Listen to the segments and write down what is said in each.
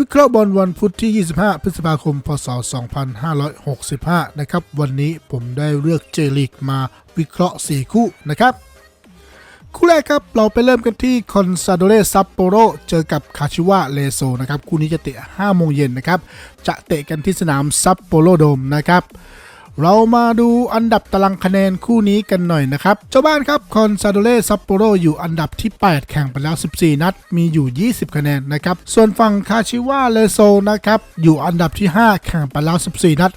วิเคราะห์บอลวันพุธที่ 25 พฤษภาคม พศ 2565 นะครับ วันนี้ผมได้เลือกเจลิกมาวิเคราะห์ 4 คู่นะครับ คู่แรกครับ เราไปเริ่มกันที่คอนซาโดเรซัปโปโรเจอกับคาชิวะเลโซนะครับ คู่นี้จะเตะ 5 โมงเย็นนะครับ จะเตะกันที่สนามซัปโปโรโดมนะครับ เรามาดูอันดับตารางคะแนนคู่นี้กันหน่อยนะครับ เจ้าบ้านครับคอนซาโดเรซัปโปโรอยู่อันดับที่ 8 แข่งไปแล้ว 14 นัด มีอยู่ 20 คะแนนนะครับ ส่วนฝั่งคาชิวะเลโซนะครับ อยู่อันดับที่ 5 แข่งไปแล้ว 14 นัด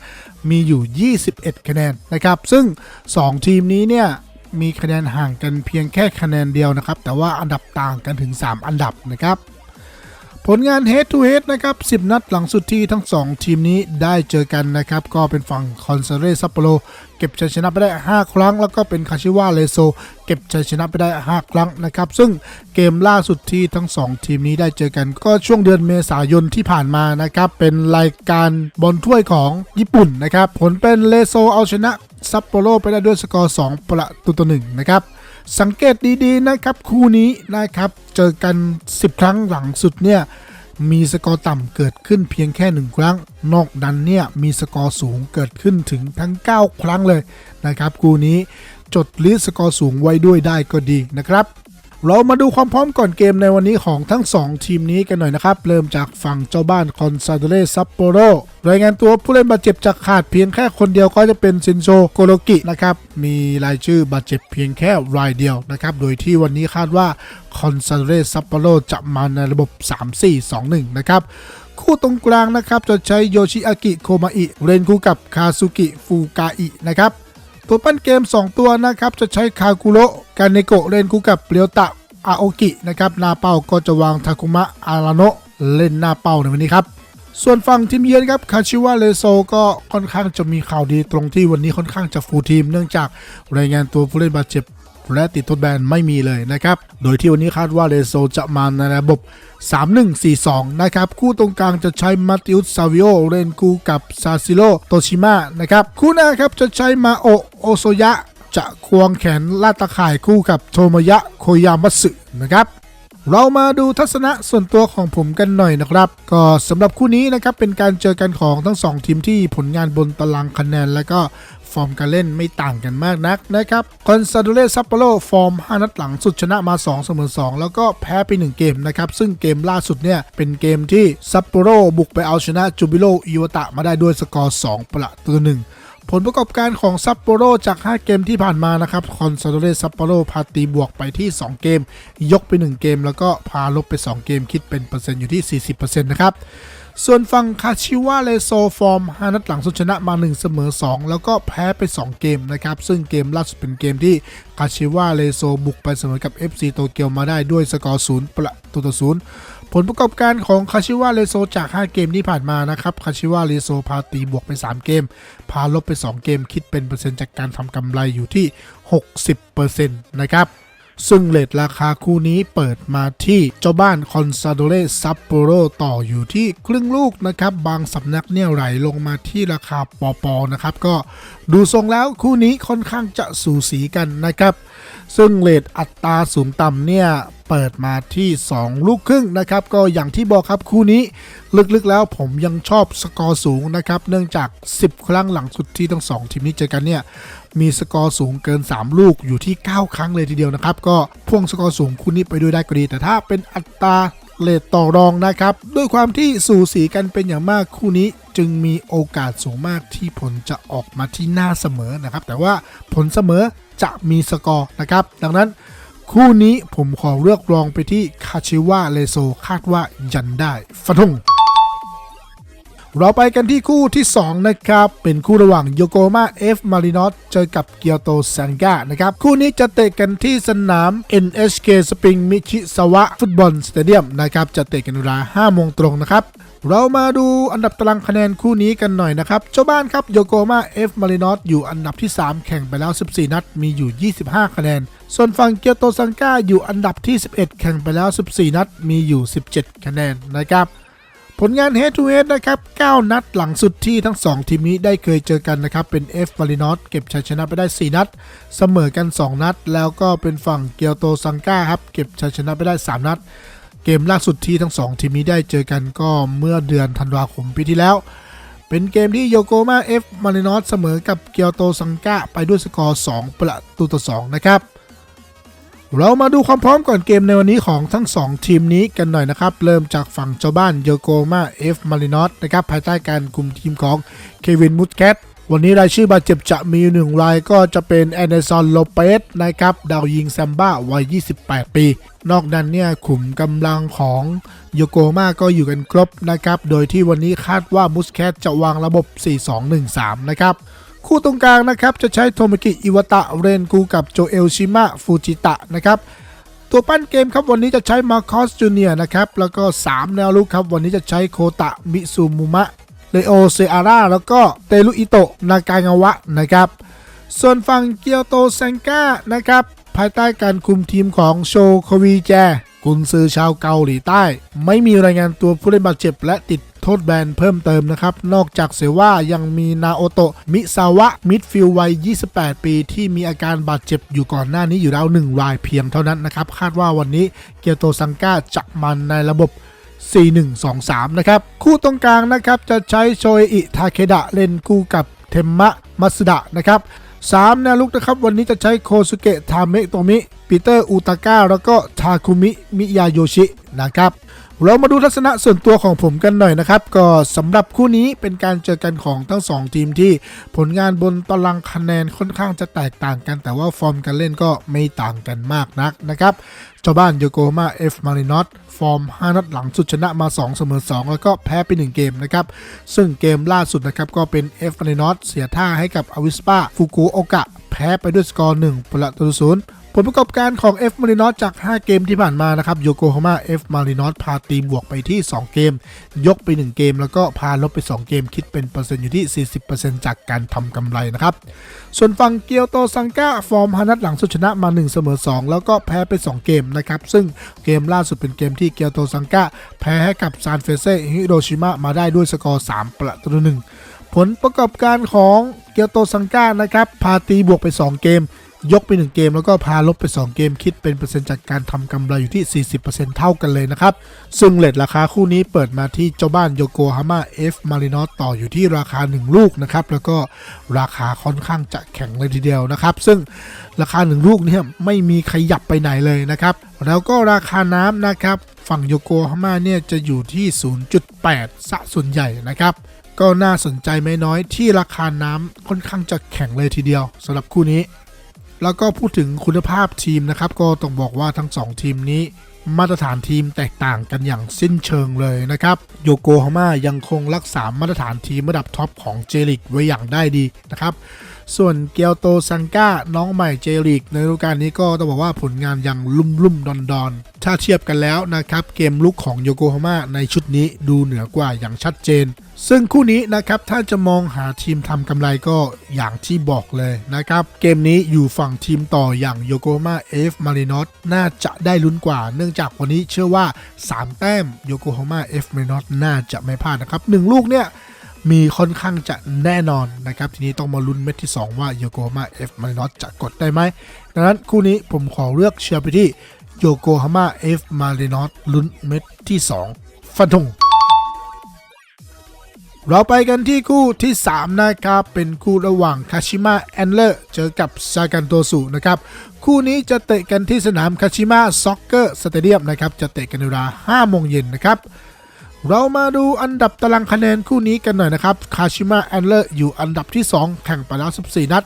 มีอยู่ 21 คะแนนนะครับ ซึ่ง 2 ทีมนี้เนี่ยมีคะแนนห่างกันเพียงแค่คะแนนเดียวนะครับ แต่ว่าอันดับต่างกันถึง 3 อันดับนะครับ ผลงาน head to head นะครับ 10 นัดหลังสุดที่ทั้ง 2 ทีมนี้ได้เจอกันนะครับ ก็เป็นฝั่งคอนซเรซัปโปโรเก็บชัยชนะไปได้ 5 ครั้ง แล้วก็เป็นคาชิวาเลโซ เก็บชัยชนะไปได้ 5 ครั้งนะครับ ซึ่งเกมล่าสุดที่ทั้ง 2 ทีมนี้ได้เจอกัน ก็ช่วงเดือนเมษายนที่ผ่านมานะครับ เป็นรายการบอลถ้วยของญี่ปุ่นนะครับ ผลเป็นเลโซเอาชนะซัปโปโรไปได้ด้วยสกอร์ 2 ประตูต่อ1นะครับสังเกตดีๆนะครับคู่นี้นะครับ เจอกัน 10 ครั้งหลังสุดเนี่ย มีสกอร์ต่ำเกิดขึ้นเพียงแค่หนึ่งครั้ง นอกนั้นเนี่ยมีสกอร์สูงเกิดขึ้นถึงทั้ง 9 ครั้งเลยนะครับคู่นี้จดลิสต์สกอร์สูงไว้ด้วยได้ก็ดีนะครับ เรามาดูความพร้อมก่อนเกมในวันนี้ของทั้ง 2 ทีมนี้กันหน่อยนะครับ เริ่มจากฝั่งเจ้าบ้านคอนซาโดเรซัปโปโรรายงานตัวผู้เล่นบาดเจ็บจากขาดเพียงแค่คนเดียวก็จะเป็นซินโซโกโรกินะครับ มีรายชื่อบาดเจ็บเพียงแค่รายเดียวนะครับ โดยที่วันนี้คาดว่าคอนซาโดเรซัปโปโรจะมาในระบบ 3-4-2-1 นะครับคู่ตรงกลางนะครับจะใช้โยชิอากิโคมาอิเรนคู่กับคาซุกิฟูกาอินะครับ ตัวปั้นเกม 2 ตัวนะครับจะใช้คากุโระกันเนโกะเล่นคู่กับเปียวตะอาโอกินะครับหน้าเป้าก็จะวางทาคุมะอาราโนะเล่นหน้าเป้าในวันนี้ครับ ส่วนฝั่งทีมเยือนครับคาชิวะเลโซก็ค่อนข้างจะมีข่าวดีตรงที่วันนี้ค่อนข้างจะฟูลทีม เนื่องจากรายงานตัวผู้เล่นบาดเจ็บ และติดทดแบนไม่มีเลยนะครับ โดยที่วันนี้คาดว่าเลโซจะมาในระบบ 3142 นะครับ คู่ตรงกลางจะใช้มาติอุสซาวิโอเล่นคู่กับซาซิโ o โตชิมะนะครับ คู่หน้าครับจะใช้มาโอโอโซยะ จะควงแขนลาดตะข่ายคู่กับโทมยะโคยามัสึนะครับเรามาดูทัศนะส่วนตัวของผมกันหน่อยนะครับ ก็สำหรับคู่นี้นะครับเป็นการเจอกันของทั้ง 2 ทีมที่ผลงานบนตารางคะแนน และก็ ร์มการเล่นไม่ต่างกันมากนักนะครับคอนซาโดเรซัปโปโรฟอร์ม 5 นัดหลังสุดชนะมา2เสมอ2 แล้วก็แพ้ไป 1 เกมนะครับ ซึ่งเกมล่าสุดเนี่ย เป็นเกมที่ซัปโปโรบุกไปเอาชนะจูบิโรอิวตะมาได้ด้วยสกอร์ 2 ประตูหนึ่งผลประกอบการของซัปโปโรจาก 5 เกมที่ผ่านมานะครับคอนซาโดเรซัปโปโรพาตีบวกไปที่ 2 เกม ยกไป 1 เกม แล้วก็พาลบไป 2 เกมคิดเป็นเปอร์เซ็นต์อยู่ที่ 40%นะครับ ส่วนฝั่งคาชิวะเลโซฟอร์ม5นัดหลังสุดชนะมา 1 เสมอ 2 แล้วก็แพ้ไป 2 เกมนะครับ ซึ่งเกมล่าสุดเป็นเกมที่คาชิวะเลโซบุกไปเสมอกับ FC โตเกียวมาได้ด้วยสกอร์0ประตูต่อ0ผลประกอบการของคาชิวะเลโซจาก 5 เกมที่ผ่านมานะครับคาชิวะเลโซพาตีบวกไป 3 เกม พาลบไป 2 เกมคิดเป็นเปอร์เซ็นต์จากการทำกำไรอยู่ที่ 60%นะครับ ซึ่งเลทราคาคู่นี้เปิดมาที่เจ้าบ้านคอนซาโดเรซัปโปโรต่ออยู่ที่ครึ่งลูกนะครับ บางสำนักเนี่ยไหลลงมาที่ราคาปอปอนะครับ ก็ดูทรงแล้วคู่นี้ค่อนข้างจะสูสีกันนะครับ ซึ่งเลทอัตราสูงต่ำเนี่ยเปิดมาที่ 2 ลูกครึ่งนะครับ ก็อย่างที่บอกครับคู่นี้ ลึกๆแล้วผมยังชอบสกอร์สูงนะครับ เนื่องจาก 10 ครั้งหลังสุดที่ทั้งสองทีมนี้เจอกันเนี่ย มีสกอร์สูงเกิน 3 ลูกอยู่ที่ 9 ครั้งเลยทีเดียวนะครับ ก็พ่วงสกอร์สูงคู่นี้ไปด้วยได้ก็ดี แต่ถ้าเป็นอัตราเลทต่อรองนะครับ ด้วยความที่สูสีกันเป็นอย่างมากคู่นี้จึงมีโอกาสสูงมากที่ผลจะออกมาที่หน้าเสมอนะครับ แต่ว่าผลเสมอจะมีสกอร์นะครับ ดังนั้นคู่นี้ผมขอเลือกรองไปที่คาชิวะเลโซคาดว่ายันได้ฟันธง เราไปกันที่คู่ที่ 2 นะครับ เป็นคู่ระหว่างโยโกมาเอฟมารินอสเจอกับเกียวโตซังกานะครับ คู่นี้จะเตะกันที่สนาม NHK Spring Michisawa Football Stadium นะครับ จะเตะกันเวลา5โมงตรงนะครับ เรามาดูอันดับตารางคะแนนคู่นี้กันหน่อยนะครับ เจ้าบ้านครับโยโกมาเอฟมารินอสอยู่อันดับที่ 3 แข่งไปแล้ว 14 นัด มีอยู่ 25 คะแนน ส่วนฝั่งเกียวโตซังกาอยู่อันดับที่ 11 แข่งไปแล้ว 14 นัด มีอยู่ 17 คะแนนนะครับ ผลงาน Head to Head นะครับ 9 นัดหลังสุดที่ทั้ง 2 ทีมนี้ได้เคยเจอกันนะครับ เป็น F m a r i n o s เก็บชัยชนะไปได้ 4 นัด เสมอกัน 2 นัด แล้วก็เป็นฝั่งเกียวโตซังก้าครับ เก็บชัยชนะไปได้ 3 นัด เกมล่าสุดที่ทั้งสองทีมนี้ได้เจอกันก็เมื่อเดือนธันวาคมปีที่แล้ว เป็นเกมที่โยโกมาเอฟมารินอสเสมอกับเกียวโตซังกะไปด้วยสกอร์ 2 ประตูต่อ 2 นะครับ เรามาดูความพร้อมก่อนเกมในวันนี้ของทั้ง 2 ทีมนี้กันหน่อยนะครับ เริ่มจากฝั่งเจ้าบ้านโยโกมาเอฟมารินอสนะครับภายใต้การคุมทีมของเควินมุสแคทวันนี้รายชื่อบาดเจ็บจะมีหนึ่งรายก็จะเป็นแอนเดอร์ซอนโลเปสนะครับดาวยิงแซมบ้าวัย 28 ปี นอกนั้นเนี่ยขุมกำลังของโยโกมาก็อยู่กันครบนะครับ โดยที่วันนี้คาดว่ามุสแคทจะวางระบบ 4-2-1-3 นะครับ คู่ตรงกลางนะครับจะใช้โทมิกิอิวตะเรนกูกับโจเอลชิมะฟูจิตะนะครับตัวปั้นเกมครับวันนี้จะใช้มาคอสจูเนียนะครับแล้วก็ 3 แนวลุกครับวันนี้จะใช้โคตะมิซูมุมะเลโอเซอาร่าแล้วก็เตลุอิโตะนากางาวะนะครับส่วนฝั่งเกียวโตเซงกานะครับภายใต้การคุมทีมของโชโควีแจกุนซือชาวเกาหลีใต้ ไม่มีรายงานตัวผู้เล่นบาดเจ็บและติด โทษแบนเพิ่มเติมนะครับ นอกจากเสียว่ายังมีนาโอโตะมิซาวะมิดฟิลวัย 28 ปี ที่มีอาการบาดเจ็บอยู่ก่อนหน้านี้อยู่แล้ว1รายเพียงเท่านั้นนะครับ คาดว่าวันนี้เกียวโตซังกาจะมันในระบบ 4123 นะครับ คู่ตรงกลางนะครับ จะใช้โชเออิทาเคดะเล่นคู่กับเทมมะมัสดะนะครับสามแนวลุกนะครับ วันนี้จะใช้โคสุเกะทาเมะโตมิปีเตอร์อุตาก้าแล้วก็ทาคุมิมิยาโยชินะครับ เรามาดูทัศนะส่วนตัวของผมกันหน่อยนะครับ ก็สำหรับคู่นี้เป็นการเจอกันของทั้ง 2 ทีมที่ผลงานบนตารางคะแนนค่อนข้างจะแตกต่างกัน แต่ว่าฟอร์มการเล่นก็ไม่ต่างกันมากนักนะครับเจ้าบ้านโยโกมาเอฟมารินอสฟอร์ม 5 นัดหลังสุดชนะมา 2 เสมอ 2 แล้วก็แพ้ไป 1 เกมนะครับ ซึ่งเกมล่าสุดนะครับก็เป็นเอฟมารินอสเสียท่าให้กับอวิสปาฟุกุโอกะแพ้ไปด้วยสกอร์1ประตูศูนย์ ผลประกอบการของ F Marinot จาก 5 เกมที่ผ่านมานะครับโยโกฮาม่า F Marinot พาทีมบวกไปที่ 2 เกม ยกไป 1 เกม แล้วก็พาลบไป 2 เกม คิดเป็นเปอร์เซ็นต์อยู่ที่ 40%จากการทำกำไรนะครับ ส่วนฝั่งเกียวโตซังกาฟอร์มฮานัดหลังสุดชนะมา 1 เสมอ 2 แล้วก็แพ้ไป 2 เกมนะครับ ซึ่งเกมล่าสุดเป็นเกมที่เกียวโตซังกาแพ้ให้กับซานเฟเซ่ฮิโรชิมะมาได้ด้วยสกอร์ 3 ประตูหนึ่งผลประกอบการของเกียวโตซังกานะครับพาตีบวกไป 2 เกม ยกไป 1 เกมแล้วก็พาลบไป 2 เกมคิดเป็นเปอร์เซ็นต์จากการทำกำไรอยู่ที่ 40%เท่ากันเลยนะครับ ซึ่งเลทราคาคู่นี้เปิดมาที่เจ้าบ้านโยโกฮาม่าเอฟมารินอสต่ออยู่ที่ราคา 1 ลูกนะครับ แล้วก็ราคาค่อนข้างจะแข็งเลยทีเดียวนะครับ ซึ่งราคา 1 ลูกเนี่ยไม่มีขยับไปไหนเลยนะครับ แล้วก็ราคาน้ำนะครับฝั่งโยโกฮาม่าเนี่ยจะอยู่ที่ 0.8ซะส่วนใหญ่นะครับก็น่าสนใจไม่น้อยที่ราคาน้ำค่อนข้างจะแข็งเลยทีเดียวสำหรับคู่นี้ แล้วก็พูดถึงคุณภาพทีมนะครับ ก็ต้องบอกว่าทั้ง 2 ทีมนี้ มาตรฐานทีมแตกต่างกันอย่างสิ้นเชิงเลยนะครับโยโกฮาม่ายังคงรักษามาตรฐานทีมระดับท็อปของเจลิกไว้อย่างได้ดีนะครับ ส่วนเกียวโตซังกาน้องใหม่เจลิกในฤดูกาลนี้ก็ต้องบอกว่าผลงานยังลุ่มลุ่มดอนดอนๆถ้าเทียบกันแล้วนะครับ เกมลุกของโยโกฮาม่าในชุดนี้ดูเหนือกว่าอย่างชัดเจน ซึ่งคู่นี้นะครับ ถ้าจะมองหาทีมทำกำไรก็อย่างที่บอกเลยนะครับ เกมนี้อยู่ฝั่งทีมต่ออย่างโยโกฮาม่าเอฟมารินอสน่าจะได้ลุ้นกว่า เนื่องจากวันนี้เชื่อว่า 3 แต้มโยโกฮาม่าเอฟมารินอสน่าจะไม่พลาดนะครับหนึ่งลูกเนี่ย มีค่อนข้างจะแน่นอนนะครับ ทีนี้ต้องมาลุ้นเม็ดที่ 2 ว่าโยโกฮาม่าเอฟมารินอสจะกดได้ไหมดังนั้นคู่นี้ผมขอเลือกเชียร์ไปที่โยโกฮาม่าเอฟมารินอสลุ้นเม็ดที่ 2 ฟันธงเราไปกันที่คู่ที่ 3 นะครับ เป็นคู่ระหว่างคาชิมะแอนเลอร์เจอกับซากันโตสุนะครับ คู่นี้จะเตะกันที่สนามคาชิมะซ็อกเกอร์สเตเดียมนะครับ จะเตะกันในเวลา5โมงเย็นนะครับ เรามาดูอันดับตารางคะแนนคู่นี้กันหน่อยนะครับ คาชิมะแอนเลอร์อยู่อันดับที่ 2 แข่งไปแล้ว 14 นัด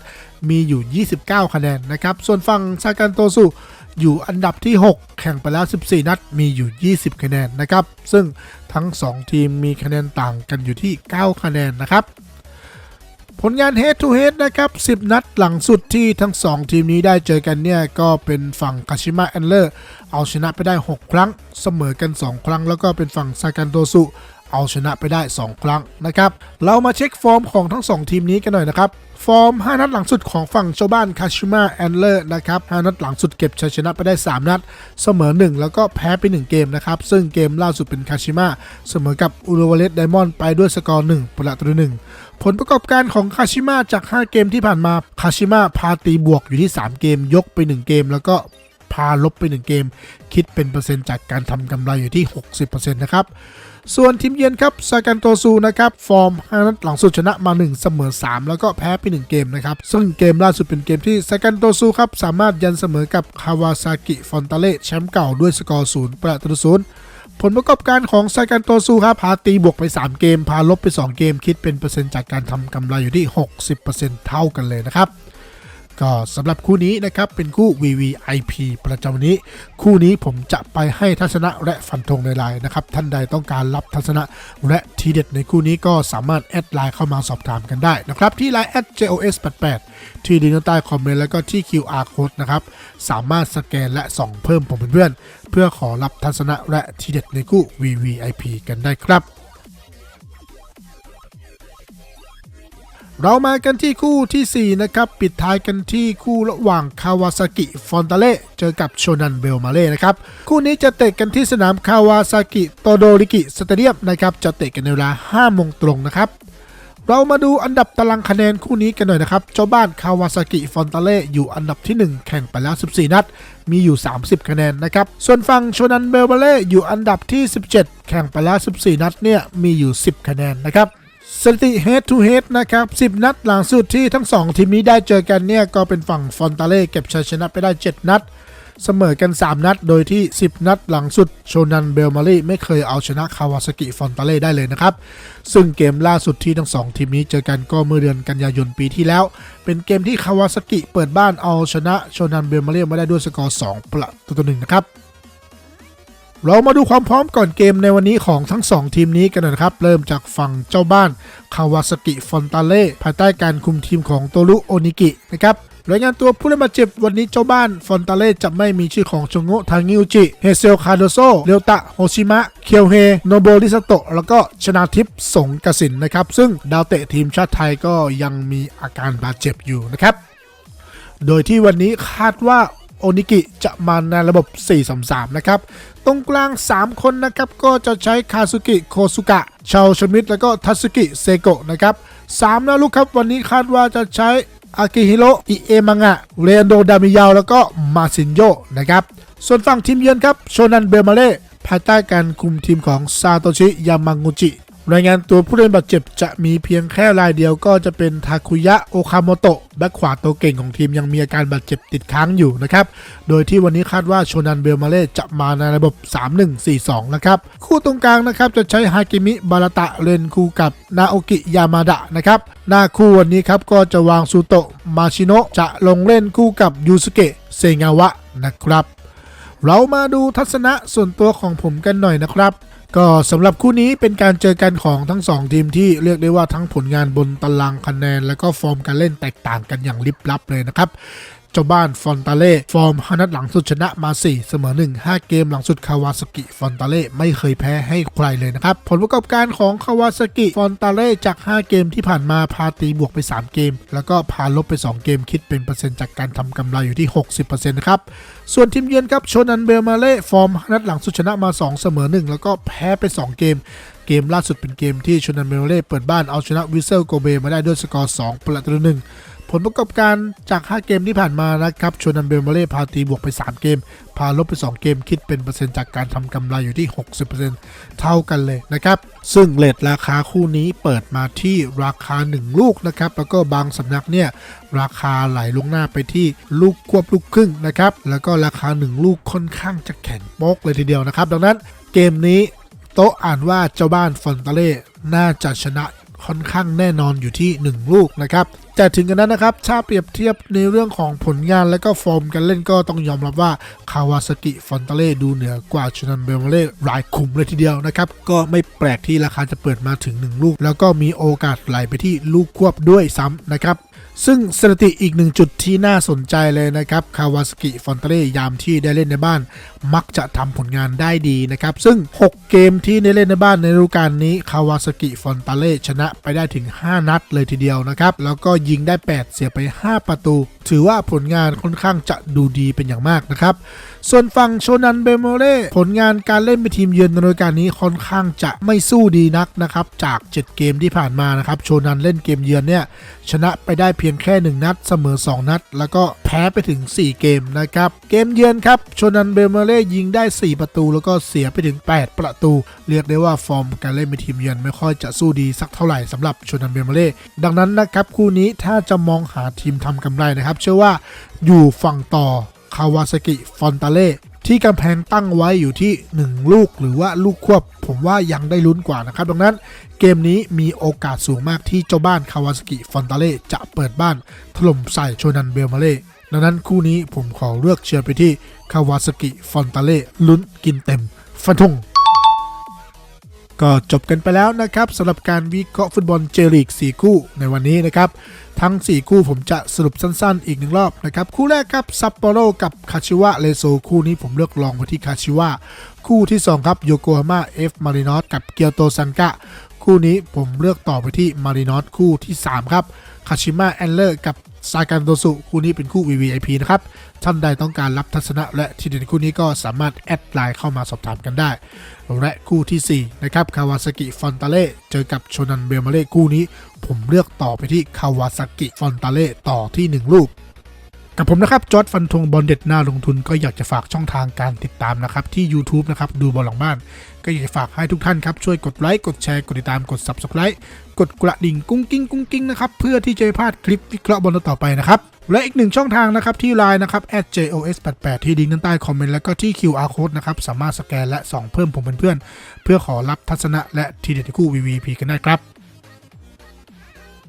มีอยู่ 29 คะแนนนะครับ ส่วนฝั่งซากันโตสุอยู่อันดับที่ 6 แข่งไปแล้ว 14 นัด มีอยู่ 20 คะแนนนะครับ ซึ่งทั้ง 2 ทีมมีคะแนนต่างกันอยู่ที่ 9 คะแนนนะครับ ผลงาน Head to Head นะครับ 10 นัดหลังสุดที่ทั้ง 2 ทีมนี้ได้เจอกันเนี่ย ก็เป็นฝั่งคาชิมะแอนเลอร์ เอาชนะไปได้ 6 ครั้ง เสมอกัน 2 ครั้ง แล้วก็เป็นฝั่งซากันโตสุเอาชนะไปได้ 2 ครั้งนะครับ เรามาเช็คฟอร์มของทั้ง 2 ทีมนี้กันหน่อยนะครับ ฟอร์ม 5 นัดหลังสุดของฝั่งชาวบ้านคาชิมะแอนเลอร์นะครับ 5 นัดหลังสุดเก็บชัยชนะไปได้ 3 นัด เสมอ 1 แล้วก็แพ้ไป 1 เกมนะครับ ซึ่งเกมล่าสุดเป็นคาชิมะเสมอกับอุรุวาเลสไดมอนด์ไปด้วยสกอร์ 1 ประตูหนึ่งผลประกอบการของคาชิมะจาก 5 เกมที่ผ่านมา คาชิมะพาตีบวกอยู่ที่ 3 เกมยกไป 1 เกม แล้วก็ พาลบไป 1 เกม คิดเป็นเปอร์เซ็นต์จากการทำกำไรอยู่ที่ 60%นะครับส่วนทีมเยือนครับซากันโตซูนะครับฟอร์ม5นัดหลังสุดชนะมา 1 เสมอ 3 แล้วก็แพ้ไป 1 เกมนะครับซึ่งเกมล่าสุดเป็นเกมที่ซากันโตซูครับสามารถยันเสมอกับคาวาซากิฟอนตาเล่แชมป์เก่าด้วยสกอร์0ประตูศูนย์ผลประกอบการของซากันโตซูครับพาตีบวกไป 3 เกม พาลบไป 2 เกม คิดเป็นเปอร์เซ็นต์จากการทำกำไรอยู่ที่ 60%เท่ากันเลยนะครับ ก็สำหรับคู่นี้นะครับเป็นคู่ VVIP ประจำวันนี้ คู่นี้ผมจะไปให้ทัศนะและฟันธงในไลน์นะครับท่านใดต้องการรับทัศนะและทีเด็ดในคู่นี้ก็สามารถแอดไลน์เข้ามาสอบถามกันได้นะครับที่ไลน์ @jos88 ที่ลิงก์ใต้คอมเมนต์แล้วก็ที่ QR code นะครับสามารถสแกนและส่องเพิ่มผมเป็นเพื่อนเพื่อขอรับทัศนะและทีเด็ดในคู่ VVIP กันได้ครับ เรามากันที่คู่ทีสี่ 4 นะครับ ปิดท้ายกันที่คู่ระหว่างคาวาซากิฟอนตาเล่เจอกับโชนันเบลมาเล่นะครับ คู่นี้จะเตะกันที่สนามคาวาซากิโตโดริกิสเตเดียมนะครับจะเตะกันในเวลา5โมงตรงนะครับเรามาดูอันดับตารางคะแนนคู่นี้กันหน่อยนะครับ เจ้าบ้านคาวาซากิฟอนตาเล่อยู่อันดับที่ 1 แข่งไปแล้ว 14 นัด มีอยู่ 30 คะแนนนะครับ ส่วนฝั่งโชนันเบลมาเล่อยู่อันดับที่ 17 แข่งไปแล้ว 14 นัดเนี่ยมีอยู่ 10 คะแนนนะครับ สถิติ head to head นะครับ 10 นัดหลังสุดที่ทั้ง 2 ทีมนี้ได้เจอกันเนี่ยก็เป็นฝั่งฟอนตาเล่เก็บชัยชนะไปได้ 7 นัด เสมอกัน 3 นัด โดยที่ 10 นัดหลังสุดโชนันเบลมารีไม่เคยเอาชนะคาวาซากิฟอนตาเล่ได้เลยนะครับ ซึ่งเกมล่าสุดที่ทั้ง 2 ทีมนี้เจอกันก็เมื่อเดือนกันยายนปีที่แล้ว เป็นเกมที่คาวาซากิเปิดบ้านเอาชนะโชนันเบลมารีมาได้ด้วยสกอร์ 2 ประตูต่อหนึ่งนะครับ เรามาดูความพร้อมก่อนเกมในวันนี้ของทั้ง 2 ทีมนี้กันนะครับ เริ่มจากฝั่งเจ้าบ้านคาวาซากิฟอนตาเล่ภายใต้การคุมทีมของโตรุโอนิกินะครับรายงานตัวผู้เล่นบาดเจ็บวันนี้เจ้าบ้านฟอนตาเล่จะไม่มีชื่อของชงโงะทางิอุจิเฮเซลคาโดโซเรียวตะโฮชิมะเคียวเฮโนโบริสโตแล้วก็ชนาทิพย์สงกสินนะครับ ซึ่งดาวเตะทีมชาติไทยก็ยังมีอาการบาดเจ็บอยู่นะครับโดยที่วันนี้คาดว่า โอนิกิจะมาในระบบ 4-3-3 นะครับ ตรงกลาง 3 คนนะครับ ก็จะใช้คาซุกิโคซุกะชาวชมิดแล้วก็ทัสึกิเซโกะนะครับ3นะลูกครับ วันนี้คาดว่าจะใช้อากิฮิโรอิเอมังะเรนโดดามิยาวแล้วก็มาซินโยนะครับ ส่วนฝั่งทีมเยือนครับ โชนันเบลมาเล่ภายใต้การคุมทีมของซาโตชิยามังุจิ รายงานตัวผู้เล่นบาดเจ็บจะมีเพียงแค่รายเดียวก็จะเป็นทาคุยะโอคาโมโตะแบ็คขวาตัวเก่งของทีมยังมีอาการบาดเจ็บติดค้างอยู่นะครับ โดยที่วันนี้คาดว่าโชนันเบลมาเล่จะมาในระบบ 3-1-4-2 นะครับ คู่ตรงกลางนะครับจะใช้ฮากิมิบาราตะเลนคู่กับนาโอกิยามาดะนะครับ หน้าคู่วันนี้ครับก็จะวางซูโตะมาชิโนะจะลงเล่นคู่กับยูสุเกะเซงาวะนะครับ เรามาดูทัศนะส่วนตัวของผมกันหน่อยนะครับ ก็สำหรับคู่นี้เป็นการเจอกันของทั้ง 2 ทีมที่เรียกได้ว่าทั้งผลงานบนตารางคะแนน และก็ฟอร์มการเล่นแตกต่างกันอย่างลิบลับเลยนะครับ เจ้าบ้านฟอนตาเล่ฟอร์ม5นัดหลังสุดชนะมา 4 เสมอ 1 5 เกมหลังสุดคาวาซากิฟอนตาเล่ไม่เคยแพ้ให้ใครเลยนะครับ ผลประกอบการของคาวาซากิฟอนตาเล่จาก 5 เกมที่ผ่านมาพาตีบวกไป 3 เกม แล้วก็พาลบไป 2 เกมคิดเป็นเปอร์เซ็นต์จากการทำกำไรอยู่ที่ 60%นะครับส่วนทีมเยือนครับโชนันเบลมาเล่ฟอร์ม5นัดหลังสุดชนะมา 2 เสมอ 1 แล้วก็แพ้ไป 2 เกมเกมล่าสุดเป็นเกมที่ชนันเบลมาเล่เปิดบ้านเอาชนะวิเซลโกเบมาได้ด้วยสกอร์ 2 ประตูหนึ่ง ผลประกอบการจาก 5 เกมที่ผ่านมานะครับโชนันเบลมาเล่พาตีบวกไป 3 เกม พาลบไป 2 เกมคิดเป็นเปอร์เซ็นต์จากการทำกำไรอยู่ที่ 60%เท่ากันเลยนะครับ ซึ่งเลทราคาคู่นี้เปิดมาที่ราคา 1 ลูกนะครับ แล้วก็บางสำนักเนี่ย ราคาไหลลงหน้าไปที่ลูกควบลูกครึ่งนะครับ แล้วก็ราคา 1 ลูกค่อนข้างจะแข็งโป๊กเลยทีเดียวนะครับ ดังนั้นเกมนี้โต๊ะอ่านว่าเจ้าบ้านฟอนตาเล่น่าจะชนะค่อนข้างแน่นอนอยู่ที่ 1 ลูกนะครับ แต่ถึงกันนั้นนะครับ ถ้าเปรียบเทียบในเรื่องของผลงานและก็ฟอร์มการเล่นก็ต้องยอมรับว่าคาวาซากิฟอนตาเล่ดูเหนือกว่าชนันเบลมาเล่รายคุมเลยทีเดียวนะครับ ก็ไม่แปลกที่ราคาจะเปิดมาถึง 1 ลูก แล้วก็มีโอกาสไหลไปที่ลูกควบด้วยซ้ำนะครับซึ่งสถิติอีกหนึ่งจุดที่น่าสนใจเลยนะครับคาวาสกิฟอนเตเล่ยามที่ได้เล่นในบ้าน มักจะทำผลงานได้ดีนะครับ ซึ่ง 6 เกมที่ได้เล่นในบ้านในฤดูกาลนี้คาวาสกิฟอนเตเล่ชนะไปได้ถึง 5 นัดเลยทีเดียวนะครับ แล้วก็ยิงได้ 8 เสียไป 5 ประตู ถือว่าผลงานค่อนข้างจะดูดีเป็นอย่างมากนะครับ ส่วนฝั่งโชนันเบโมเล่ผลงานการเล่นเป็นทีมเยือนในฤดูกาลนี้ค่อนข้างจะไม่สู้ดีนักนะครับ จาก 7 เกมที่ผ่านมานะครับ โชนันเล่นเกมเยือนเนี่ยชนะไปได้เพียงแค่ 1 นัด เสมอ 2 นัด แล้วก็แพ้ไปถึง 4 เกมนะครับ เกมเยือนครับ โชนันเบโมเล่ยิงได้ 4 ประตู แล้วก็เสียไปถึง 8 ประตู เรียกได้ว่าฟอร์มการเล่นเป็นทีมเยือนไม่ค่อยจะสู้ดีสักเท่าไหร่สำหรับโชนันเบโมเล่ดังนั้นนะครับคู่นี้ถ้าจะมองหาทีมทำกำไรนะครับ เชื่อว่าอยู่ฝั่งต่อ คาวาซากิฟอนตาเล่ที่กำแพงตั้งไว้อยู่ที่ 1 ลูกหรือว่าลูกควบ ผมว่ายังได้ลุ้นกว่านะครับ ดังนั้นเกมนี้มีโอกาสสูงมากที่เจ้าบ้านคาวาซากิฟอนตาเล่จะเปิดบ้านถล่มใส่โชนันเบลมาเล่ดังนั้นคู่นี้ผมขอเลือกเชียร์ไปที่คาวาซากิฟอนตาเล่ลุ้นกินเต็มฟันธง ก็จบกันไปแล้วนะครับสำหรับการวิเคราะห์ฟุตบอลเจลีก 4 คู่ในวันนี้นะครับ ทั้ง 4 คู่ผมจะสรุปสั้นๆ อีกหนึ่งรอบนะครับ คู่แรกครับซัปโปโรกับคาชิวะเลโซคู่นี้ผมเลือกลองไปที่คาชิวะคู่ที่ 2 ครับโยโกฮาม่าเอฟมารินอสกับเกียวโตซังกะคู่นี้ผมเลือกต่อไปที่มารินอสคู่ที่ 3 ครับคาชิมะแอนเลอร์กับ ซากันโตสุคู่นี้เป็นคู่ VVIP นะครับ ท่านใดต้องการรับทัศนะและทีเด็ดคู่นี้ก็สามารถแอดไลน์เข้ามาสอบถามกันได้ และคู่ทีสี่4 นะครับ คาวาซากิฟอนตาเล่เจอกับโชนันเบลมาเล่คู่นี้ ผมเลือกต่อไปที่คาวาซากิฟอนตาเล่ต่อที่ 1 ลูก กับผมนะครับจอร์ดฟันธงบอลเด็ดหน้าลงทุนก็อยากจะฝากช่องทางการติดตามนะครับที่ YouTube นะครับดูบอลหลังบ้าน ก็อยากจะฝากให้ทุกท่านครับช่วยกดไลค์กดแชร์กดติดตามกด Subscribe กดกระดิ่งกุ้งกิ้งกุ้งกิ้งนะครับเพื่อที่จะไม่พลาดคลิปวิเคราะห์บอลต่อไปนะครับและอีกหนึ่งช่องทางนะครับที่ไลน์นะครับ @jos88 ที่ลิงก์ด้านใต้คอมเมนต์แล้วก็ที่ QR code นะครับสามารถสแกนและส่องเพิ่มผมเป็นเพื่อน เพื่อขอรับทัศนะและทีเด็ดคู่ VVP กันได้ครับ